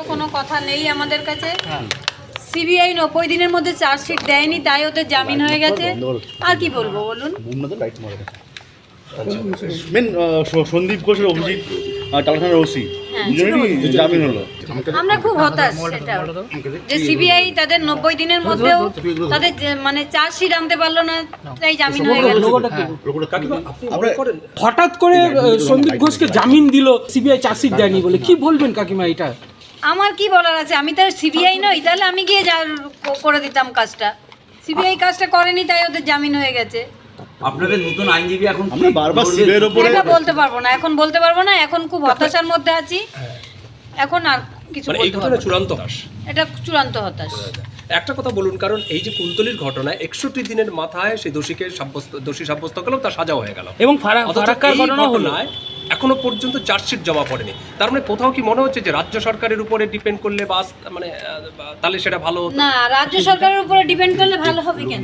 তো কোনো কথা নেই আমাদের কাছে। সিবিআই নব্বই দিনের মধ্যে চার্জশিট দেয়নি তাই ওদের জামিন হয়ে গেছে। আর কি বলব বলুন? মেন সন্দীপ ঘোষের অভিজিৎ ওসি হ্যাঁ। জামিন হলো। আমরা খুব হতাশ সেটা। যে সিবিআই তাদের নব্বই দিনের মধ্যেও তাদের মানে চার্জশিট আনতে পারল না তাই জামিন হয়ে গেল হঠাৎ করে সন্দীপ ঘোষকে জামিন দিল সিবিআই চার্জশিট দেয়নি বলে। কি বলবেন কাকিমা এটা? আমার কি বলার আছে? আমি তো সিবিআই নই তাহলে আমি গিয়ে যা করে দিতাম কাজটা। সিবিআই কাজটা করেনি তাই ওদের জামিন হয়ে গেছে। আপনাদের নতুন আইনজীবী এখন আমরা বারবার? সিবিআইয়ের ওপরে এটা বলতে পারব না এখন বলতে পারব না এখন খুব হতাশার মধ্যে আছি। এখন আর কিছু মানে বলতে পারব। চূড়ান্ত হ্রাস এটা চূড়ান্ত হতাশ। একটা কথা বলুন কারণ এই যে কুন্তলির ঘটনায় একষট্টি দিনের মাথায় সেই দোষীকে সাব্যস্ত দোষী সাব্যস্ত করল তার সাজা হয়ে গেল। এবং ফারাক্কার ঘটনা হলো। এখনও পর্যন্ত চার্জশিট জমা পড়েনি। তার মানে কোথাও কি মনে হচ্ছে যে রাজ্য সরকারের উপরে ডিপেন্ড করলে বাস মানে আহ, তাহলে সেটা ভালো হতো? না রাজ্য সরকারের উপরে ডিপেন্ড করলে ভালো হবে কেন?